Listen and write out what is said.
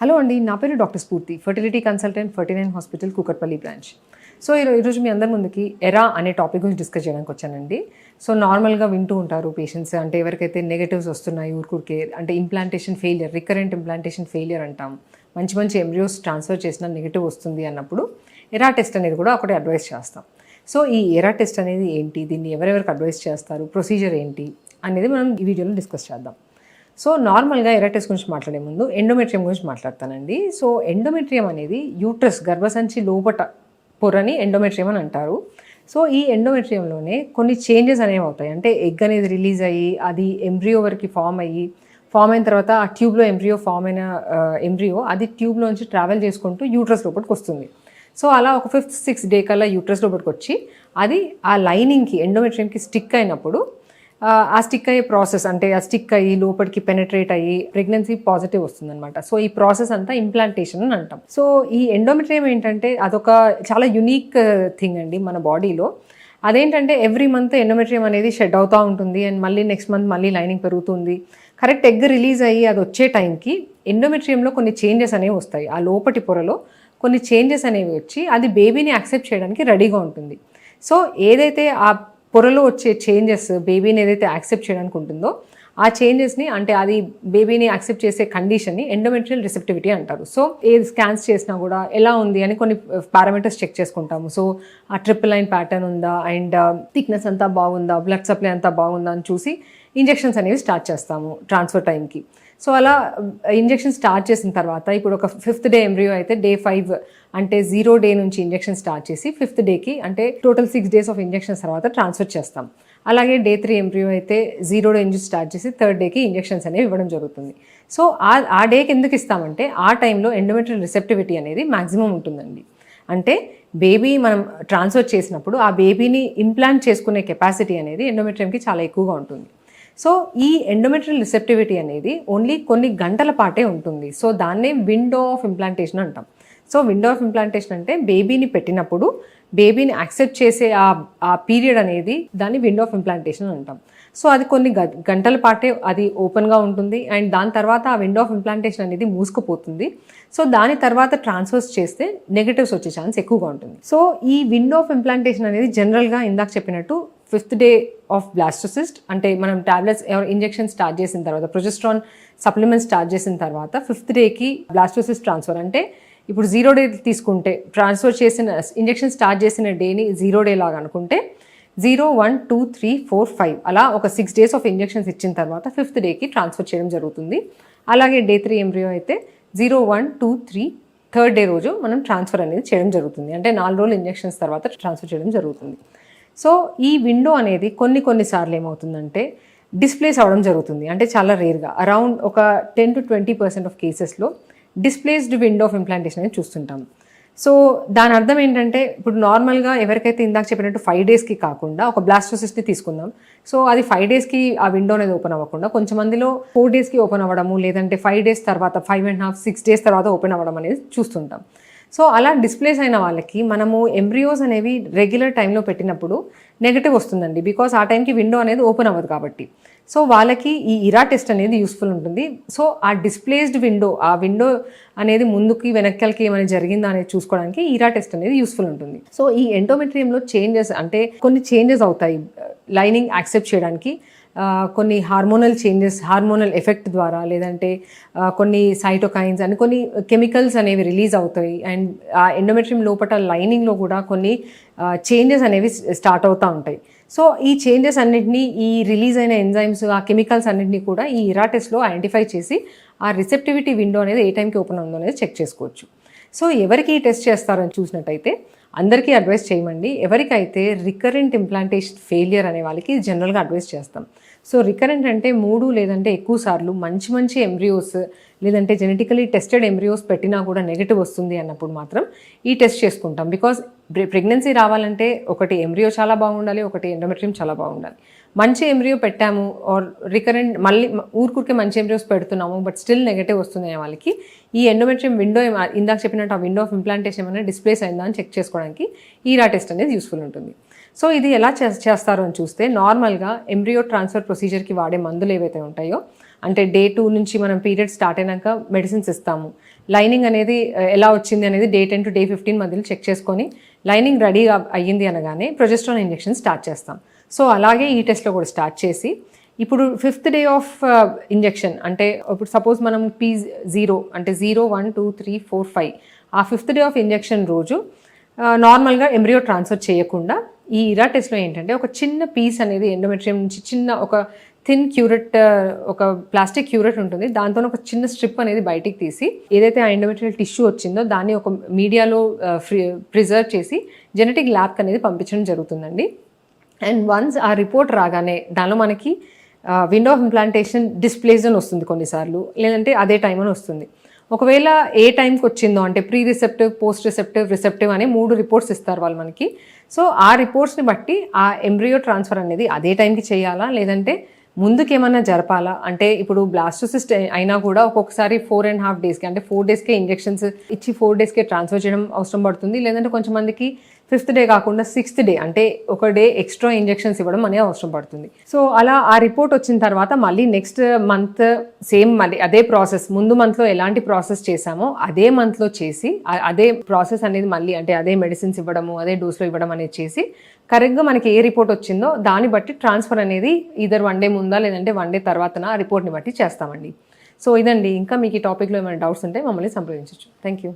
Hello అండి నా పేరు doctor Spoorthi fertility consultant ferty nine hospital Kukatpally branch so ఈరోజు మీ అందరి ముందుకి ఎరా అనే టాపిక్ గురించి డిస్కస్ చేయడానికి వచ్చానండి. సో నార్మల్గా వింటూ ఉంటారు పేషెంట్స్ అంటే ఎవరికైతే నెగటివ్స్ వస్తున్నాయి ఊరికూరికే అంటే implantation failure recurrent implantation failure అంటాం. మంచి మంచి ఎంబ్రియోస్ ట్రాన్స్ఫర్ చేసిన నెగటివ్ వస్తుంది అన్నప్పుడు ఎరా టెస్ట్ అనేది కూడా ఒకటి అడ్వైస్ చేస్తాం. సో ఈ ఎరా టెస్ట్ అనేది ఏంటి? దీన్ని ఎవరెవరికి అడ్వైస్ చేస్తారు? ప్రొసీజర్ ఏంటి? అనేది మనం ఈ వీడియోలో డిస్కస్ చేద్దాం. సో నార్మల్గా ఎరాటెస్ గురించి మాట్లాడే ముందు ఎండోమెట్రియం గురించి మాట్లాడతానండి. సో ఎండోమెట్రియం అనేది యూట్రస్ గర్భసంచి లోపట పొరని ఎండోమెట్రియం అని అంటారు. సో ఈ ఎండోమెట్రియంలోనే కొన్ని చేంజెస్ అనేవి అవుతాయి. అంటే ఎగ్ అనేది రిలీజ్ అయ్యి అది ఎంబ్రియో వరకు ఫామ్ అయ్యి ఫామ్ అయిన తర్వాత ఆ ట్యూబ్లో ఎంబ్రియో ఫామ్ అయిన ఎంబ్రియో అది ట్యూబ్లోంచి ట్రావెల్ చేసుకుంటూ యూట్రస్ లోపలికి వస్తుంది. సో అలా ఒక ఫిఫ్త్ సిక్స్ డే కల్లా యూట్రస్ లోపలికి వచ్చి అది ఆ లైనింగ్కి ఎండోమెట్రియంకి స్టిక్ అయినప్పుడు ఆ, స్టిక్ అయ్యే ప్రాసెస్ అంటే ఆ స్టిక్ అయ్యి లోపలికి పెనట్రేట్ అయ్యి ప్రెగ్నెన్సీ పాజిటివ్ వస్తుందన్నమాట. సో ఈ ప్రాసెస్ అంతా ఇంప్లాంటేషన్ అని అంటాం. సో ఈ ఎండోమెట్రియం ఏంటంటే అదొక చాలా యునీక్ థింగ్ అండి మన బాడీలో. అదేంటంటే ఎవ్రీ మంత్ ఎండోమెట్రియం అనేది షెడ్ అవుతూ ఉంటుంది అండ్ మళ్ళీ నెక్స్ట్ మంత్ మళ్ళీ లైనింగ్ పెరుగుతుంది. కరెక్ట్ ఎగ్ రిలీజ్ అయ్యి అది వచ్చే టైంకి ఎండోమెట్రియంలో కొన్ని చేంజెస్ అనేవి వస్తాయి. ఆ లోపటి పొరలో కొన్ని చేంజెస్ అనేవి వచ్చి అది బేబీని యాక్సెప్ట్ చేయడానికి రెడీగా ఉంటుంది. సో ఏదైతే ఆ పొరలో వచ్చే చేంజెస్ బేబీని ఏదైతే యాక్సెప్ట్ చేయడానికి ఉంటుందో ఆ చేంజెస్ని అంటే అది బేబీని యాక్సెప్ట్ చేసే కండిషన్ని ఎండోమెట్రియల్ రిసెప్టివిటీ అంటారు. సో ఏది స్కాన్స్ చేసినా కూడా ఎలా ఉంది అని కొన్ని uh, పారామీటర్స్ చెక్ చేసుకుంటాము. సో ఆ ట్రిపుల్ లైన్ ప్యాటర్న్ ఉందా? అండ్ uh, థిక్నెస్ అంతా బాగుందా? బ్లడ్ సప్లై అంతా బాగుందా? అని చూసి ఇంజెక్షన్స్ అనేవి స్టార్ట్ చేస్తాము ట్రాన్స్ఫర్ టైంకి సో అలా uh, ఇంజెక్షన్ స్టార్ట్ చేసిన తర్వాత ఇప్పుడు ఒక ఫిఫ్త్ డే ఎంబ్రియో అయితే డే ఫైవ్ అంటే జీరో డే నుంచి ఇంజెక్షన్ స్టార్ట్ చేసి ఫిఫ్త్ డేకి అంటే total six days of injections తర్వాత ట్రాన్స్ఫర్ చేస్తాం. అలాగే డే త్రీ ఎంబ్రియో అయితే జీరో డే నుంచి స్టార్ట్ చేసి థర్డ్ డేకి ఇంజెక్షన్స్ అనేవి ఇవ్వడం జరుగుతుంది. సో ఆ ఆ డేకి ఎందుకు ఇస్తామంటే ఆ టైంలో ఎండోమెట్రియల్ రిసెప్టివిటీ అనేది మ్యాక్సిమం ఉంటుందండి. అంటే బేబీ మనం ట్రాన్స్ఫర్ చేసినప్పుడు ఆ బేబీని ఇంప్లాంట్ చేసుకునే కెపాసిటీ అనేది ఎండోమెట్రియంకి చాలా ఎక్కువగా ఉంటుంది. సో ఈ ఎండోమెట్రియల్ రిసెప్టివిటీ అనేది ఓన్లీ కొన్ని గంటల పాటే ఉంటుంది. సో దాన్నే విండో ఆఫ్ ఇంప్లాంటేషన్ అంటాం. సో విండో ఆఫ్ ఇంప్లాంటేషన్ అంటే బేబీని పెట్టినప్పుడు బేబీని యాక్సెప్ట్ చేసే ఆ ఆ పీరియడ్ అనేది దాన్ని విండో ఆఫ్ ఇంప్లాంటేషన్ అంటాం. సో అది కొన్ని గ- గంటల పాటే అది ఓపెన్గా ఉంటుంది అండ్ దాని తర్వాత ఆ విండో ఆఫ్ ఇంప్లాంటేషన్ అనేది మూసుకుపోతుంది. సో దాని తర్వాత ట్రాన్స్ఫర్స్ చేస్తే నెగటివ్స్ వచ్చే ఛాన్స్ ఎక్కువగా ఉంటుంది. సో ఈ విండో ఆఫ్ ఇంప్లాంటేషన్ అనేది జనరల్గా ఇందాక చెప్పినట్టు ఫిఫ్త్ డే ఆఫ్ బ్లాస్టోసిస్ట్ అంటే మనం టాబ్లెట్స్ ఇంజెక్షన్ స్టార్ట్ చేసిన తర్వాత ప్రొజెస్ట్రాన్ సప్లిమెంట్ స్టార్ట్ చేసిన తర్వాత ఫిఫ్త్ డేకి బ్లాస్టోసిస్ట్ ట్రాన్స్ఫర్ అంటే ఇప్పుడు జీరో డే తీసుకుంటే ట్రాన్స్ఫర్ చేసిన ఇంజెక్షన్ స్టార్ట్ చేసిన డేని జీరో డే లాగా అనుకుంటే zero one two three four five అలా ఒక సిక్స్ డేస్ ఆఫ్ ఇంజెక్షన్స్ ఇచ్చిన తర్వాత ఫిఫ్త్ డేకి ట్రాన్స్ఫర్ చేయడం జరుగుతుంది. అలాగే డే త్రీ ఎంబ్రియో అయితే zero one two three third day రోజు మనం ట్రాన్స్ఫర్ అనేది చేయడం జరుగుతుంది. అంటే నాలుగు రోజులు ఇంజెక్షన్స్ తర్వాత ట్రాన్స్ఫర్ చేయడం జరుగుతుంది. సో ఈ విండో అనేది కొన్ని కొన్నిసార్లు ఏమవుతుందంటే డిస్ప్లేస్ అవ్వడం జరుగుతుంది. అంటే చాలా రేర్గా అరౌండ్ ఒక ten to twenty percent of కేసెస్లో డిస్ప్లేస్డ్ విండో ఆఫ్ ఇంప్లాంటేషన్ అనేది చూస్తుంటాం సో దాని అర్థం ఏంటంటే ఇప్పుడు నార్మల్గా ఎవరికైతే ఇందాక చెప్పినట్టు ఫైవ్ డేస్కి కాకుండా ఒక బ్లాస్టోసిస్ని తీసుకుందాం. సో అది ఫైవ్ డేస్కి ఆ విండో అనేది ఓపెన్ అవ్వకుండా కొంచెం మందిలో ఫోర్ డేస్కి ఓపెన్ అవ్వడము లేదంటే ఫైవ్ డేస్ తర్వాత five and half six days తర్వాత ఓపెన్ అవ్వడం అనేది చూస్తుంటాం. సో అలా డిస్ప్లేస్ అయిన వాళ్ళకి మనము ఎంబ్రియోస్ అనేవి రెగ్యులర్ టైంలో పెట్టినప్పుడు నెగటివ్ వస్తుందండి. బికాస్ ఆ టైంకి విండో అనేది ఓపెన్ అవ్వదు కాబట్టి. సో వాళ్ళకి ఈ ఇరా టెస్ట్ అనేది యూస్ఫుల్ ఉంటుంది. సో ఆ డిస్ప్లేస్డ్ విండో ఆ విండో అనేది ముందుకి వెనక్కి ఏమైనా జరిగిందా అనేది చూసుకోవడానికి ఇరా టెస్ట్ అనేది యూస్ఫుల్ ఉంటుంది. సో ఈ ఎండోమెట్రియంలో చేంజెస్ అంటే కొన్ని చేంజెస్ అవుతాయి. లైనింగ్ యాక్సెప్ట్ చేయడానికి కొన్ని హార్మోనల్ చేంజెస్ హార్మోనల్ ఎఫెక్ట్ ద్వారా లేదంటే కొన్ని సైటోకైన్స్ అని కొన్ని కెమికల్స్ అనేవి రిలీజ్ అవుతాయి. అండ్ ఆ ఎండోమెట్రియం లోపల లైనింగ్లో కూడా కొన్ని చేంజెస్ అనేవి స్టార్ట్ అవుతూ ఉంటాయి. సో ఈ చేంజెస్ అన్నింటినీ ఈ రిలీజ్ అయిన ఎంజైమ్స్ ఆ కెమికల్స్ అన్నింటినీ కూడా ఈ ఇరా టెస్ట్లో ఐడెంటిఫై చేసి ఆ రిసెప్టివిటీ విండో అనేది ఏ టైంకి ఓపెన్ ఉందో అనేది చెక్ చేసుకోవచ్చు. సో ఎవరికి ఈ టెస్ట్ చేస్తారని చూసినట్టయితే అందరికీ అడ్వైస్ చేయమండి. ఎవరికైతే రికరెంట్ ఇంప్లాంటేషన్ ఫెయిలియర్ అనే వాళ్ళకి జనరల్గా అడ్వైస్ చేస్తాం. సో రికరెంట్ అంటే మూడు లేదంటే ఎక్కువ సార్లు మంచి మంచి ఎంబ్రియోస్ లేదంటే జెనెటికలీ టెస్టెడ్ ఎంబ్రియోస్ పెట్టినా కూడా నెగిటివ్ వస్తుంది అన్నప్పుడు మాత్రం ఈ టెస్ట్ చేసుకుంటాం. బికాస్ ప్రెగ్నెన్సీ రావాలంటే ఒకటి ఎంబ్రియో చాలా బాగుండాలి ఒకటి ఎండోమెట్రియం చాలా బాగుండాలి. మంచి ఎంబ్రియో పెట్టాము ఆర్ రికరెంట్ మళ్ళీ ఊరుకురికే మంచి ఎంబ్రియోస్ పెడుతున్నాము బట్ స్టిల్ నెగటివ్ వస్తున్నాయి వాళ్ళకి ఈ ఎండోమెట్రియం విండో ఇందాక చెప్పినట్టు ఆ విండో ఆఫ్ ఇంప్లాంటేషన్ ఏమైనా డిస్ప్లేస్ అయిందా అని చెక్ చేసుకోవడానికి ఈరా టెస్ట్ అనేది యూస్ఫుల్ ఉంటుంది. సో ఇది ఎలా చే- చేస్తారు అని చూస్తే నార్మల్గా ఎంబ్రియో ట్రాన్స్ఫర్ ప్రొసీజర్కి వాడే మందులు ఏవైతే ఉంటాయో అంటే డే టూ నుంచి మనం పీరియడ్ స్టార్ట్ అయినాక మెడిసిన్స్ ఇస్తాము. లైనింగ్ అనేది ఎలా వచ్చింది అనేది day ten to day fifteen మధ్యలో చెక్ చేసుకొని లైనింగ్ రెడీ అయ్యింది అనగానే ప్రొజెస్ట్రాన్ ఇంజెక్షన్ స్టార్ట్ చేస్తాం. సో అలాగే ఈ టెస్ట్లో కూడా స్టార్ట్ చేసి ఇప్పుడు ఫిఫ్త్ డే ఆఫ్ ఇంజెక్షన్ అంటే ఇప్పుడు సపోజ్ మనం పీ జీరో అంటే zero one two three four five ఆ ఫిఫ్త్ డే ఆఫ్ ఇంజెక్షన్ రోజు నార్మల్గా ఎంబ్రియో ట్రాన్స్ఫర్ చేయకుండా ఈ ఇరా టెస్ట్లో ఏంటంటే ఒక చిన్న పీస్ అనేది ఎండోమెట్రియం నుంచి చిన్న ఒక థిన్ క్యూరెట్ ఒక ప్లాస్టిక్ క్యూరెట్ ఉంటుంది. దాంతో ఒక చిన్న స్ట్రిప్ అనేది బయటికి తీసి ఏదైతే ఆ ఎండోమెట్రియల్ టిష్యూ వచ్చిందో దాన్ని ఒక మీడియాలో ప్రిజర్వ్ చేసి జెనెటిక్ ల్యాబ్కి అనేది పంపించడం జరుగుతుందండి. అండ్ వన్స్ ఆ రిపోర్ట్ రాగానే దానిలో మనకి విండో ఆఫ్ ఇంప్లాంటేషన్ డిస్ప్లేస్ అని వస్తుంది కొన్నిసార్లు. లేదంటే అదే టైం అని వస్తుంది. ఒకవేళ ఏ టైంకి వచ్చిందో అంటే pre receptive post receptive receptive అనే మూడు రిపోర్ట్స్ ఇస్తారు వాళ్ళు మనకి. సో ఆ రిపోర్ట్స్ని బట్టి ఆ ఎంబ్రియో ట్రాన్స్ఫర్ అనేది అదే టైంకి చేయాలా? లేదంటే ముందుకేమన్నా జరపాలా? అంటే ఇప్పుడు బ్లాస్టోసిస్ట్ అయినా కూడా ఒక్కొక్కసారి ఫోర్ అండ్ హాఫ్ డేస్కి అంటే ఫోర్ డేస్కే ఇంజెక్షన్స్ ఇచ్చి ఫోర్ డేస్కే ట్రాన్స్ఫర్ చేయడం అవసరం పడుతుంది. లేదంటే కొంచెం మందికి ఫిఫ్త్ డే కాకుండా సిక్స్త్ డే అంటే ఒక డే ఎక్స్ట్రా ఇంజెక్షన్స్ ఇవ్వడం అనేది అవసరం పడుతుంది. సో అలా ఆ రిపోర్ట్ వచ్చిన తర్వాత మళ్ళీ నెక్స్ట్ మంత్ సేమ్ మళ్ళీ అదే ప్రాసెస్ ముందు మంత్లో ఎలాంటి ప్రాసెస్ చేశామో అదే మంత్లో చేసి అదే ప్రాసెస్ అనేది మళ్ళీ అంటే అదే మెడిసిన్స్ ఇవ్వడము అదే డోస్లో ఇవ్వడం అనేది చేసి కరెక్ట్గా మనకి ఏ రిపోర్ట్ వచ్చిందో దాన్ని బట్టి ట్రాన్స్ఫర్ అనేది ఇదర్ వన్ డే ముందా లేదంటే వన్ డే తర్వాత ఆ రిపోర్ట్ని బట్టి చేస్తామండి. సో ఇదండి. ఇంకా మీకు ఈ టాపిక్లో ఏమైనా డౌట్స్ ఉంటే మమ్మల్ని సంప్రదించవచ్చు థ్యాంక్ యూ